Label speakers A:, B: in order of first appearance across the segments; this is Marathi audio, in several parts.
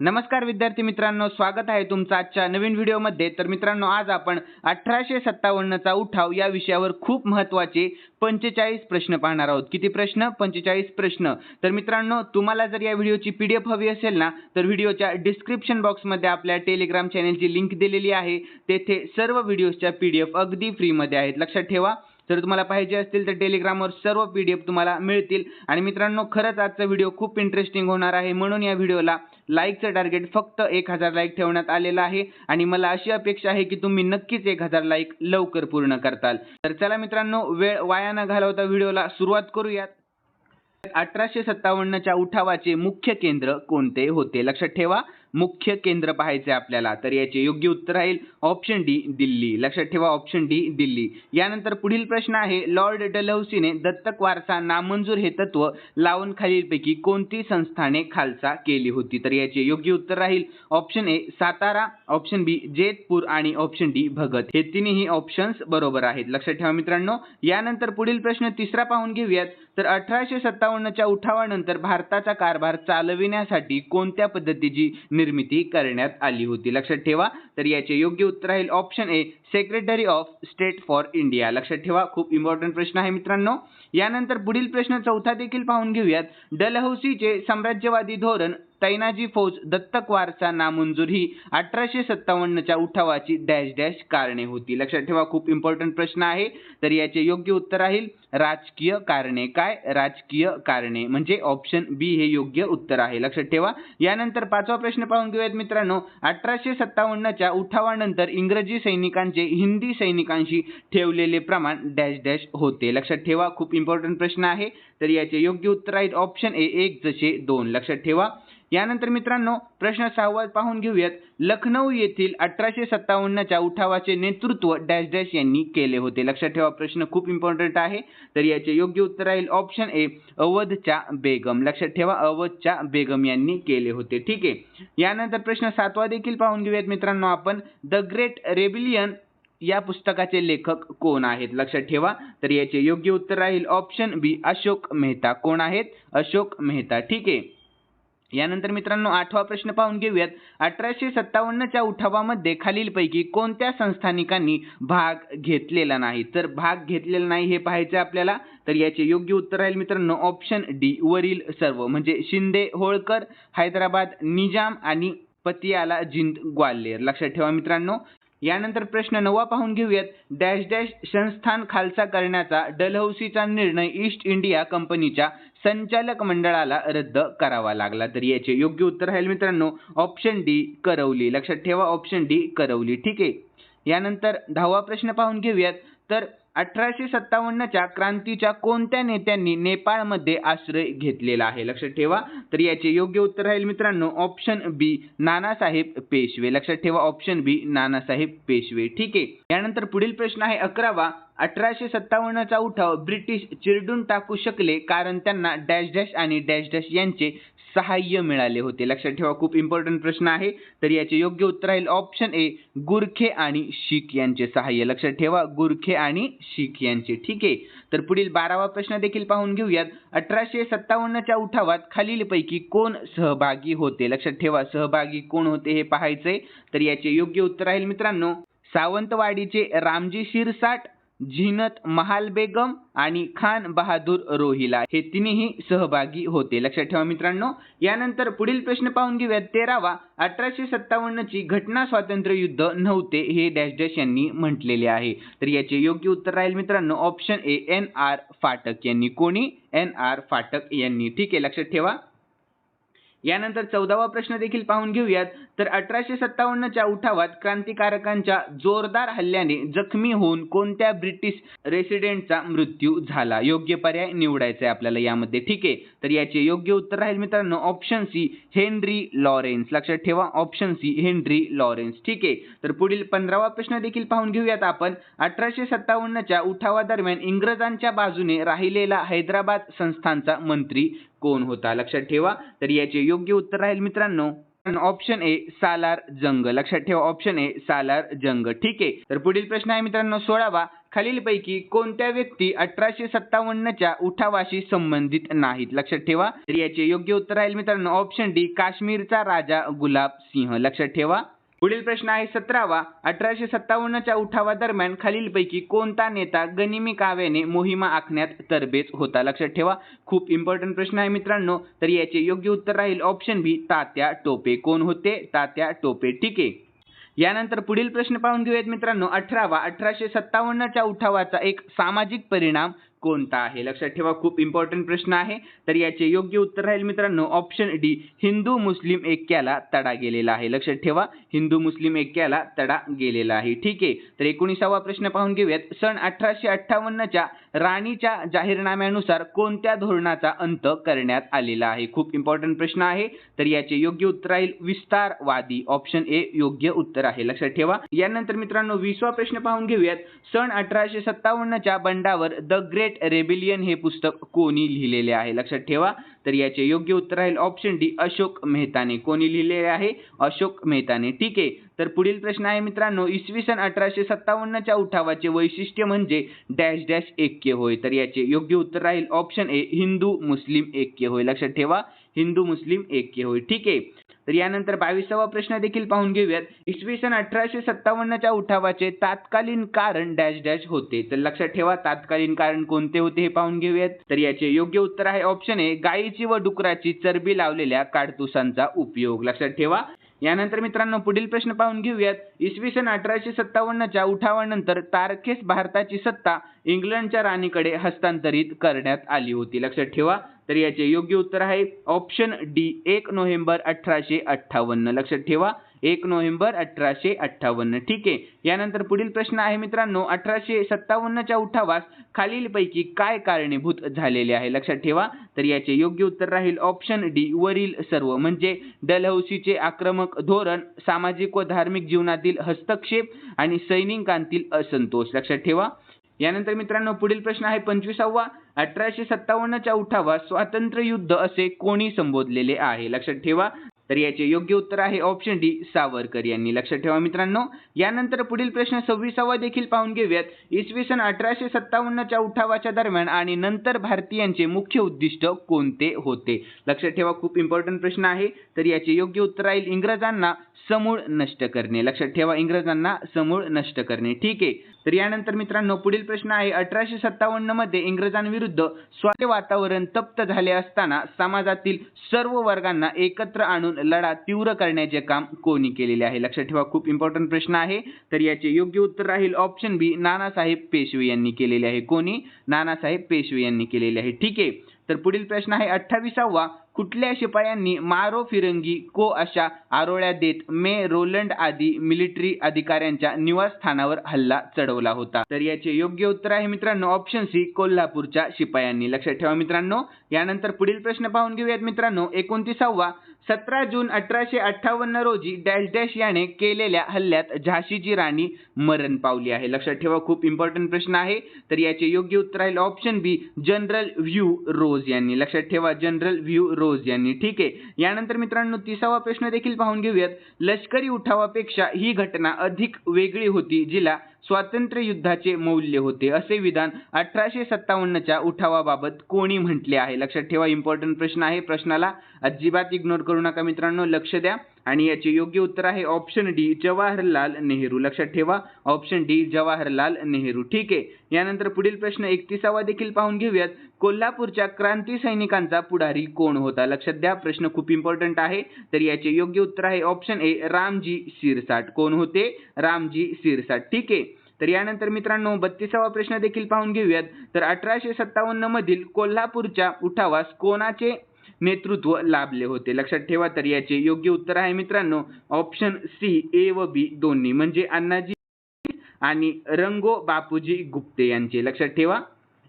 A: नमस्कार विद्यार्थी मित्रांनो स्वागत आहे तुमचं आजच्या नवीन व्हिडिओमध्ये. तर मित्रांनो आज आपण अठराशे सत्तावन्नचा उठाव या विषयावर खूप महत्त्वाचे पंचेचाळीस प्रश्न पाहणार आहोत. किती प्रश्न? पंचेचाळीस प्रश्न. तर मित्रांनो तुम्हाला जर या व्हिडिओची पी डी एफ हवी असेल ना तर व्हिडिओच्या डिस्क्रिप्शन बॉक्समध्ये आपल्या टेलिग्राम चॅनेलची लिंक दिलेली आहे. तेथे सर्व व्हिडिओजच्या पी डी एफ अगदी फ्रीमध्ये आहेत. लक्षात ठेवा. जर तुम्हाला पाहिजे असतील तर टेलिग्रामवर सर्व पी डी एफ तुम्हाला मिळतील. आणि मित्रांनो खरंच आजचा व्हिडिओ खूप इंटरेस्टिंग होणार आहे. म्हणून या व्हिडिओला लाईकचं टार्गेट फक्त एक हजार लाईक ठेवण्यात आलेलं आहे. आणि मला अशी अपेक्षा आहे की तुम्ही नक्कीच एक हजार लाईक लवकर पूर्ण करताल. तर चला मित्रांनो वेळ वाया न घालवता व्हिडिओला सुरुवात करूयात. अठराशे सत्तावन्नच्या उठावाचे मुख्य केंद्र कोणते होते? लक्षात ठेवा. मुख्य केंद्र पाहायचे आपल्याला तर याचे योग्य उत्तर राहील ऑप्शन डी दिल्ली. लक्षात ठेवा ऑप्शन डी दिल्ली. यानंतर पुढील प्रश्न आहे लॉर्ड डलहौसीने दत्तक वारसा नामंजूर हे तत्व लावून खालीलपैकी कोणती संस्थाने खालसा केली होती? तर याचे योग्य उत्तर राहील option A Satara option B Jetpur आणि ऑप्शन डी भगत. हे तिन्ही ऑप्शन्स बरोबर आहेत. लक्षात ठेवा मित्रांनो. यानंतर पुढील प्रश्न तिसरा पाहून घेऊयात. तर अठराशे सत्तावन्नच्या उठावानंतर भारताचा कारभार चालविण्यासाठी कोणत्या पद्धतीची निर्मिती करण्यात आली होती. लक्षात ठेवा तर याचे योग्य उत्तर राहील option A secretary of state for India लक्षात ठेवा खूप इम्पॉर्टंट प्रश्न आहे मित्रांनो. यानंतर पुढील प्रश्न चौथा देखील पाहून घेऊयात. डलहौसीचे साम्राज्यवादी धोरण तैनाजी फौज दत्तक वारसा नामंजूर ही अठराशे सत्तावन्नच्या उठावाची डॅश डॅश कारणे होती. लक्षात ठेवा खूप इम्पॉर्टंट प्रश्न आहे. तर याचे योग्य उत्तर राहील राजकीय कारणे काय? राजकीय कारणे म्हणजे ऑप्शन बी हे योग्य उत्तर आहे. लक्षात ठेवा. यानंतर पाचवा प्रश्न पाहून घेऊयात मित्रांनो. अठराशे सत्तावन्नच्या उठावानंतर इंग्रजी सैनिकांचे हिंदी सैनिकांशी ठेवलेले प्रमाण डॅश डॅश होते. लक्षात ठेवा खूप इम्पॉर्टंट प्रश्न आहे. तर याचे योग्य उत्तर आहे ऑप्शन ए एक जसे दोन. लक्षात ठेवा. यानंतर मित्रांनो प्रश्न सहावा पाहून घेऊयात. लखनौ येथील अठराशे सत्तावन्नच्या उठावाचे नेतृत्व डॅश डॅश यांनी केले होते. लक्षात ठेवा प्रश्न खूप इम्पॉर्टंट आहे. तर याचे योग्य उत्तर राहील ऑप्शन ए अवधच्या बेगम. लक्षात ठेवा अवधच्या बेगम यांनी केले होते. ठीक आहे. यानंतर प्रश्न सातवा देखील पाहून घेऊयात मित्रांनो आपण. द ग्रेट रेबिलियन या पुस्तकाचे लेखक कोण आहेत? लक्षात ठेवा. तर याचे योग्य उत्तर राहील ऑप्शन बी अशोक मेहता. कोण आहेत? अशोक मेहता. ठीक आहे. यानंतर मित्रांनो आठवा प्रश्न पाहून घेऊयात. अठराशे सत्तावन्नच्या उठावामध्ये खालीलपैकी कोणत्या संस्थानिकांनी भाग घेतलेला नाही? तर भाग घेतलेला नाही हे पाहायचे आपल्याला. तर याचे योग्य उत्तर राहील मित्रांनो ऑप्शन डी वरील सर्व. म्हणजे शिंदे होळकर हैदराबाद निजाम आणि पतियाला जिंद ग्वाल्हेर लक्षात ठेवा मित्रांनो यानंतर प्रश्न नवा पाहून घेऊयात. डॅश डॅश संस्थान खालसा करण्याचा डलहौसीचा निर्णय ईस्ट इंडिया कंपनीच्या संचालक मंडळाला रद्द करावा लागला. तर याचे योग्य उत्तर आहे मित्रांनो ऑप्शन डी करवली. लक्षात ठेवा ऑप्शन डी करवली. ठीक आहे. यानंतर दहावा प्रश्न पाहून घेऊयात. तर अठराशे सत्तावन्नच्या क्रांतीच्या कोणत्या नेत्यांनी नेपाळमध्ये आश्रय घेतलेला आहे? लक्षात ठेवा. तर याचे योग्य उत्तर राहील मित्रांनो ऑप्शन बी नानासाहेब पेशवे. लक्षात ठेवा ऑप्शन बी नानासाहेब पेशवे. ठीक आहे. यानंतर पुढील प्रश्न आहे अकरावा. अठराशे सत्तावन्नचा उठाव ब्रिटिश चिरडून टाकू शकले कारण त्यांना डॅश डॅश आणि डॅश डॅश यांचे सहाय्य मिळाले होते. लक्षात ठेवा खूप इम्पॉर्टंट प्रश्न आहे. तर याचे योग्य उत्तर राहील ऑप्शन ए गुरखे आणि शीख यांचे सहाय्य. लक्षात ठेवा गुरखे आणि शीख यांचे. ठीक आहे. तर पुढील बारावा प्रश्न देखील पाहून घेऊयात. अठराशे सत्तावन्नच्या उठावात खालीलपैकी कोण सहभागी होते? लक्षात ठेवा सहभागी कोण होते हे पाहायचंय. तर याचे योग्य उत्तर राहील मित्रांनो सावंतवाडीचे रामजी शिरसाट झिनत महाल बेगम आणि खान बहादूर रोहिला हे तिन्ही सहभागी होते. लक्षात ठेवा मित्रांनो यानंतर पुढील प्रश्न पाहून घेऊयात. तेरावा अठराशे सत्तावन्नची घटना स्वातंत्र्य युद्ध नव्हते हे डॅश डॅश यांनी म्हटलेले आहे. तर याचे योग्य उत्तर राहील मित्रांनो option A N R Phatak यांनी. कोणी? एन आर फाटक यांनी. ठीक आहे लक्षात ठेवा. यानंतर चौदावा प्रश्न देखील पाहून घेऊयात. तर अठराशे सत्तावन्नच्या उठावात क्रांतिकारकांच्या जोरदार हल्ल्याने जखमी होऊन कोणत्या ब्रिटिश रेसिडेंटचा मृत्यू झाला? योग्य पर्याय निवडायचा आहे आपल्याला यामध्ये. ठीक आहे. तर याचे योग्य उत्तर राहील मित्रांनो ऑप्शन सी हेनरी लॉरेन्स. लक्षात ठेवा ऑप्शन सी हेनरी लॉरेन्स. ठीक आहे. तर पुढील पंधरावा प्रश्न देखील पाहून घेऊयात आपण. अठराशे सत्तावन्नच्या उठावादरम्यान इंग्रजांच्या बाजूने राहिलेला हैदराबाद संस्थानचा मंत्री कोण होता? लक्षात ठेवा. तर याचे योग्य उत्तर राहील मित्रांनो. Option A Salar Jung. लक्षात ठेवा ऑप्शन ए सालार जंग. ठीक आहे. तर पुढील प्रश्न आहे मित्रांनो सोळावा. खालीलपैकी कोणत्या व्यक्ती अठराशे सत्तावन्नच्या उठावाशी संबंधित नाहीत? लक्षात ठेवा. तर याचे योग्य उत्तर राहील मित्रांनो ऑप्शन डी काश्मीरचा राजा गुलाब सिंह. लक्षात ठेवा. पुढील प्रश्न आहे सतरावा. अठराशे सत्तावन्नच्या उठावादरम्यान खालीलपैकी कोणता नेता गनिमी काव्याने मोहिमा आखण्यात तरबेज होता? लक्षात ठेवा. खूप इम्पॉर्टंट प्रश्न आहे मित्रांनो. तर याचे योग्य उत्तर राहील ऑप्शन बी तात्या टोपे. कोण होते? तात्या टोपे. ठीक आहे. यानंतर पुढील प्रश्न पाहून घेऊयात मित्रांनो. अठरावा. अठराशे सत्तावन्नच्या उठावाचा एक सामाजिक परिणाम कोणता आहे? लक्षात ठेवा खूप इम्पॉर्टंट प्रश्न आहे. तर याचे योग्य उत्तर राहील मित्रांनो ऑप्शन डी हिंदू मुस्लिम ऐक्याला तडा गेलेला आहे. लक्षात ठेवा हिंदू मुस्लिम ऐक्याला तडा गेलेला आहे. ठीक आहे तर एकोणीसावा प्रश्न पाहून घेऊयात. सन अठराशे अठ्ठावन्नच्या राणीच्या जाहीरनाम्यानुसार कोणत्या धोरणाचा अंत करण्यात आलेला आहे? खूप इम्पॉर्टंट प्रश्न आहे. तर याचे योग्य उत्तर राहील विस्तारवादी. ऑप्शन ए योग्य उत्तर आहे. लक्षात ठेवा. यानंतर मित्रांनो वीसवा प्रश्न पाहून घेऊयात. सन अठराशे सत्तावन्नच्या बंडावर द ग्रेट रेबिलियन हे पुस्तक कोणी लिहिलेले आहे? लक्षात ठेवा. तर याचे योग्य उत्तर राहील ऑप्शन डी अशोक मेहताने. कोणी लिहिलेले आहे? अशोक मेहताने. ठीक आहे. तर पुढील प्रश्न आहे मित्रांनो इसवी सन अठराशे सत्तावन्नच्या उठावाचे वैशिष्ट्य म्हणजे डॅश डॅश ऐक्य होय. तर याचे योग्य उत्तर राहील ऑप्शन ए हिंदू मुस्लिम ऐक्य होय. लक्षात ठेवा. हिंदू मुस्लिम ऐक्य होय. ठीक आहे. तर यानंतर बावीसावा प्रश्न देखील पाहून घेऊयात. इसवी सन अठराशे सत्तावन्नच्या उठावाचे तात्कालीन कारण डॅश डॅश होते. तर लक्षात ठेवा तात्कालीन कारण कोणते होते हे पाहून घेऊयात. तर याचे योग्य उत्तर आहे ऑप्शन ए गायीची व डुकराची चरबी लावलेल्या काडतुसांचा उपयोग. लक्षात ठेवा. यानंतर मित्रांनो पुढील प्रश्न पाहून घेऊयात. इसवी सन अठराशे सत्तावन्नच्या उठावानंतर तारखेस भारताची सत्ता इंग्लंडच्या राणीकडे हस्तांतरित करण्यात आली होती. लक्षात ठेवा. तर याचे योग्य उत्तर आहे ऑप्शन डी एक नोव्हेंबर अठराशे अठ्ठावन्न. लक्षात ठेवा एक नोव्हेंबर अठराशे अठ्ठावन्न. ठीक आहे. यानंतर पुढील प्रश्न आहे मित्रांनो अठराशे सत्तावन्नच्या उठावास खालीलपैकी काय कारणीभूत झालेले आहे? लक्षात ठेवा. तर याचे योग्य उत्तर राहील ऑप्शन डी वरील सर्व. म्हणजे डलहौसीचे आक्रमक धोरण सामाजिक व धार्मिक जीवनातील हस्तक्षेप आणि सैनिकांतील असंतोष. लक्षात ठेवा. यानंतर मित्रांनो पुढील प्रश्न आहे पंचवीसावा. अठराशे सत्तावन्नच्या उठावा स्वातंत्र्य युद्ध असे कोणी संबोधलेले आहे? लक्षात ठेवा. तर याचे योग्य उत्तर आहे ऑप्शन डी सावरकर यांनी. लक्षात ठेवा मित्रांनो. यानंतर पुढील प्रश्न सव्वीसावा देखील पाहून घेऊयात. इसवी सन अठराशे सत्तावन्नच्या उठावाच्या दरम्यान आणि नंतर भारतीयांचे मुख्य उद्दिष्ट कोणते होते? लक्षात ठेवा खूप इम्पॉर्टंट प्रश्न आहे. तर याचे योग्य उत्तर राहील इंग्रजांना समूळ नष्ट करणे. लक्षात ठेवा इंग्रजांना समूळ नष्ट करणे. ठीक आहे. तर यानंतर मित्रांनो पुढील प्रश्न आहे. अठराशे सत्तावन्नमध्ये इंग्रजांविरुद्ध स्वाते वातावरण तप्त झाले असताना समाजातील सर्व वर्गांना एकत्र आणून लढा तीव्र करण्याचे काम कोणी केलेले आहे? लक्षात ठेवा खूप इम्पॉर्टंट प्रश्न आहे. तर याचे योग्य उत्तर राहील ऑप्शन बी नानासाहेब पेशवे यांनी केलेले आहे. कोणी? नानासाहेब पेशवे यांनी केलेले आहे. ठीक आहे. तर पुढील प्रश्न आहे अठ्ठावीसावा कुठल्या शिपायांनी मारो फिरंगी को अशा आरोळ्या देत मे रोलंड आदी मिलिटरी अधिकाऱ्यांच्या निवासस्थानावर हल्ला चढवला होता. तर याचे योग्य उत्तर आहे मित्रांनो ऑप्शन सी कोल्हापूरच्या शिपायांनी. लक्षात ठेवा मित्रांनो यानंतर पुढील प्रश्न पाहून घेऊयात मित्रांनो एकोणतीसावा सतरा जून अठराशे अठ्ठावन्न रोजी डॅश डॅश याने केलेल्या हल्ल्यात झाशीची राणी मरण पावली आहे. लक्षात ठेवा खूप इम्पॉर्टंट प्रश्न आहे. तर याचे योग्य उत्तर राहील option B general Hugh Rose यांनी. लक्षात ठेवा जनरल व्ह्यू रोज यांनी. ठीक आहे. यानंतर मित्रांनो तिसावा प्रश्न देखील पाहून घेऊयात. लष्करी उठावापेक्षा ही घटना अधिक वेगळी होती जिला स्वातंत्र्य युद्धाचे मौल्य होते. असे विधान अठराशे सत्तावन्नच्या उठावाबाबत कोणी म्हटले आहे? लक्षात ठेवा इम्पॉर्टंट प्रश्न आहे. प्रश्नाला अजिबात इग्नोर करू नका मित्रांनो. लक्ष द्या. आणि याचे योग्य उत्तर आहे ऑप्शन डी जवाहरलाल नेहरू. लक्षात ठेवा ऑप्शन डी जवाहरलाल नेहरू. ठीक आहे. यानंतर पुढील प्रश्न एकतीसावा देखील पाहून घेऊयात. कोल्हापूरच्या क्रांती सैनिकांचा पुढारी कोण होता? लक्षात द्या प्रश्न खूप इम्पॉर्टंट आहे. तर याचे योग्य उत्तर आहे ऑप्शन ए रामजी सिरसाट कोण होते? रामजी सिरसाट ठीक आहे. तर यानंतर मित्रांनो बत्तीसावा प्रश्न देखील पाहून घेऊयात. तर अठराशे सत्तावन्न मधील कोल्हापूरच्या उठावास कोणाचे नेतृत्व लाभले होते? लक्षात ठेवा तर याचे योग्य उत्तर आहे मित्रांनो ऑप्शन सी ए व बी दोन्ही. म्हणजे अण्णाजी आणि रंगो बापूजी गुप्ते यांचे. लक्षात ठेवा.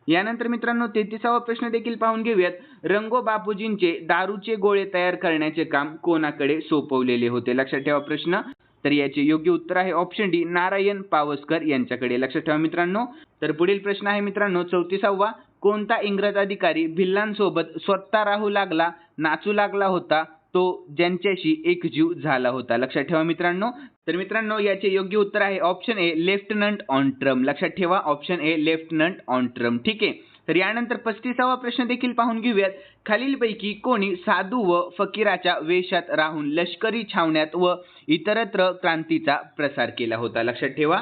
A: यानंतर मित्रांनो तेहतीसावा प्रश्न देखील पाहून घेऊयात. रंगो बापूजींचे दारूचे गोळे तयार करण्याचे काम कोणाकडे सोपवलेले होते? लक्षात ठेवा प्रश्न. तर याचे योग्य उत्तर आहे ऑप्शन डी नारायण पावसकर यांच्याकडे. लक्षात ठेवा मित्रांनो. तर पुढील प्रश्न आहे मित्रांनो चौतीसावा. कोणता इंग्रज अधिकारी भिल्लांसोबत स्वतः राहू लागला नाचू लागला होता? तो ज्यांच्याशी एकजीव झाला होता. लक्षात ठेवा मित्रांनो. तर मित्रांनो याचे योग्य उत्तर आहे option A lieutenant Outram लक्षात ठेवा option A lieutenant Outram ठीक आहे. तर यानंतर पस्तीसावा प्रश्न देखील पाहून घेऊयात. खालीलपैकी कोणी साधू व फकीराच्या वेशात राहून लष्करी छावण्यात व इतरत्र क्रांतीचा प्रसार केला होता. लक्षात ठेवा.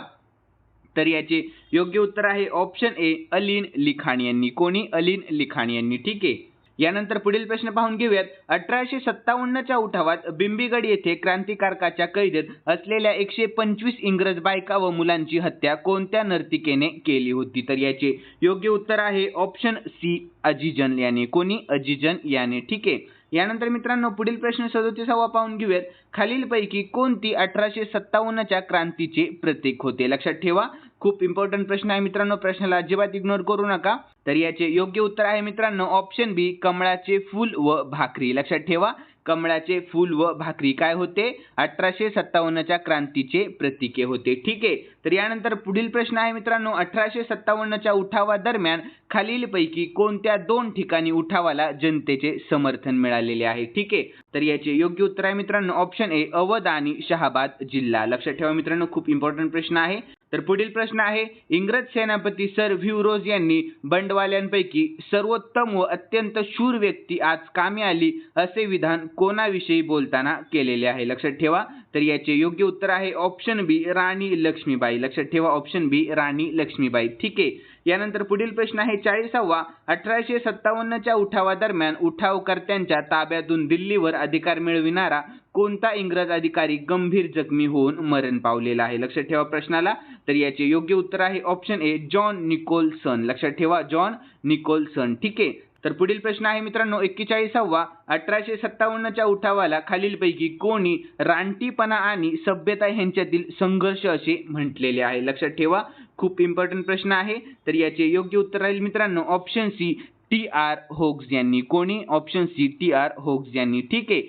A: तर याचे योग्य उत्तर आहे ऑप्शन ए अलीन लिखाण यांनी. कोणी? अलीन लिखाण यांनी. ठीक आहे. यानंतर पुढील प्रश्न पाहून घेऊयात. अठराशे सत्तावन्नच्या उठावात बिंबीगड येथे क्रांतिकारकाच्या कैदेत असलेल्या एकशे पंचवीस इंग्रज बायका व मुलांची हत्या कोणत्या नर्तिकेने केली होती? तर याचे योग्य उत्तर आहे ऑप्शन सी अजिजन. याने कोणी? अजिजन याने. ठीक आहे. यानंतर मित्रांनो पुढील प्रश्न सदोतीसावा पाहून घेऊयात. खालीलपैकी कोणती अठराशे सत्तावन्नच्या क्रांतीचे प्रतीक होते? लक्षात ठेवा. खूप इम्पॉर्टंट प्रश्न आहे मित्रांनो. प्रश्नाला अजिबात इग्नोर करू नका. तर याचे योग्य उत्तर आहे मित्रांनो ऑप्शन बी कमळाचे फूल व भाकरी. लक्षात ठेवा कमळाचे फूल व भाकरी काय होते? अठराशे सत्तावन्नच्या क्रांतीचे प्रतीके होते. ठीक आहे. तर यानंतर पुढील प्रश्न आहे मित्रांनो अठराशे सत्तावन्नच्या उठावादरम्यान खालीलपैकी कोणत्या दोन ठिकाणी उठावाला जनतेचे समर्थन मिळालेले आहे? ठीक आहे. तर याचे योग्य उत्तर आहे मित्रांनो ऑप्शन ए अवध आणि शहाबाद जिल्हा. लक्षात ठेवा मित्रांनो खूप इम्पॉर्टंट प्रश्न आहे. तर पुढील प्रश्न आहे इंग्रज सेनापती सर व्ह्यूरोज यांनी बंडवाल्यांपैकी सर्वोत्तम व अत्यंत शूर व्यक्ती आज कामी आली असे विधान कोणाविषयी बोलताना केलेले आहे? लक्षात ठेवा. तर याचे योग्य उत्तर आहे ऑप्शन बी राणी लक्ष्मीबाई. लक्षात ठेवा ऑप्शन बी राणी लक्ष्मीबाई. ठीक आहे. यानंतर पुढील प्रश्न आहे चाळीसावा. अठराशे सत्तावन्नच्या उठावादरम्यान उठावकर्त्यांच्या ताब्यातून दिल्लीवर अधिकार मिळविणारा कोणता इंग्रज अधिकारी गंभीर जखमी होऊन मरण पावलेला आहे? लक्षात ठेवा प्रश्नाला. तर याचे योग्य उत्तर आहे ऑप्शन ए जॉन निकोलसन. लक्षात ठेवा जॉन निकोलसन. ठीक आहे. तर पुढील प्रश्न आहे मित्रांनो एक्केचाळीसावा. अठराशे सत्तावन्नच्या उठावाला खालीलपैकी कोणी रानटीपणा आणि सभ्यता ह्यांच्यातील संघर्ष असे म्हटलेले आहे? लक्षात ठेवा. खूप इम्पॉर्टंट प्रश्न आहे. तर याचे योग्य उत्तर राहील मित्रांनो option C T R Hoggs यांनी. कोणी? Option C T R Hoggs यांनी. ठीक आहे.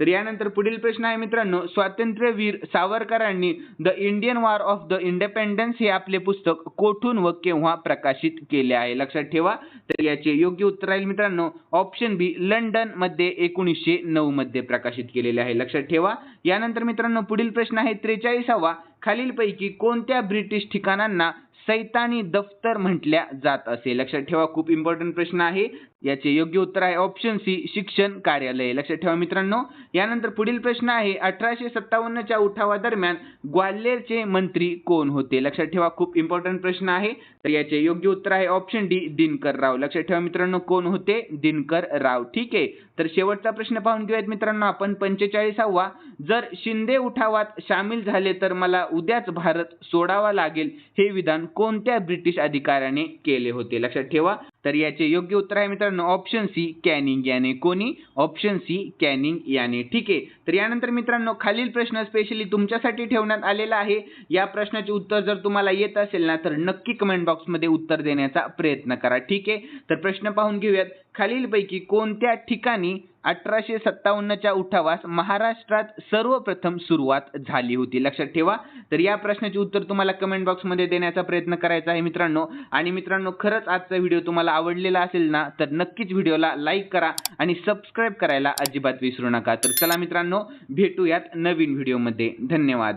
A: तर यानंतर पुढील प्रश्न आहे मित्रांनो स्वातंत्र्यवीर सावरकरांनी the Indian war of the independence हे आपले पुस्तक कोठून व केव्हा प्रकाशित केले आहे? लक्षात ठेवा. तर याचे योग्य उत्तर राहील मित्रांनो ऑप्शन बी लंडनमध्ये एकोणीसशे नऊ मध्ये प्रकाशित केलेले आहे. लक्षात ठेवा. यानंतर मित्रांनो पुढील प्रश्न आहे त्रेचाळीसावा. खालीलपैकी कोणत्या ब्रिटिश ठिकाणांना सैतानी दफ्तर म्हटल्या जात असे. लक्षात ठेवा खूप इम्पॉर्टंट प्रश्न आहे. याचे योग्य उत्तर आहे ऑप्शन सी शिक्षण कार्यालय. लक्षात ठेवा मित्रांनो. यानंतर पुढील प्रश्न आहे अठराशे सत्तावन्नच्या उठावादरम्यान ग्वाल्हेरचे मंत्री कोण होते? लक्षात ठेवा खूप इम्पॉर्टंट प्रश्न आहे. तर याचे योग्य उत्तर आहे ऑप्शन डी दिनकर राव. लक्षात ठेवा मित्रांनो कोण होते? दिनकर राव. ठीक आहे. तर शेवटचा प्रश्न पाहून घेऊयात मित्रांनो आपण पंचेचाळीसावा. जर शिंदे उठावात सामील झाले तर मला उद्याच भारत सोडावा लागेल हे विधान कोणत्या ब्रिटिश अधिकाऱ्याने केले होते? लक्षात ठेवा. तर याचे योग्य उत्तर आहे मित्रांनो ऑप्शन सी कॅनिंग याने. कोणी? ऑप्शन सी कॅनिंग याने. ठीक आहे. तर यानंतर मित्रांनो खालील प्रश्न स्पेशली तुमच्यासाठी ठेवण्यात आलेला आहे. या प्रश्नाचे उत्तर जर तुम्हाला येत असेल ना तर नक्की कमेंट बॉक्समध्ये उत्तर देण्याचा प्रयत्न करा. ठीक आहे? तर प्रश्न पाहून घेऊयात. खालीलपैकी कोणत्या ठिकाणी अठराशे सत्तावन्नच्या उठावास महाराष्ट्रात सर्वप्रथम सुरुवात झाली होती? लक्षात ठेवा. तर या प्रश्नाचे उत्तर तुम्हाला कमेंट बॉक्समध्ये देण्याचा प्रयत्न करायचा आहे मित्रांनो. आणि मित्रांनो खरंच आजचा व्हिडिओ तुम्हाला आवडलेला असेल ना तर नक्कीच व्हिडिओला लाईक करा आणि सबस्क्राईब करायला अजिबात विसरू नका. तर चला मित्रांनो भेटूयात नवीन व्हिडिओमध्ये. धन्यवाद.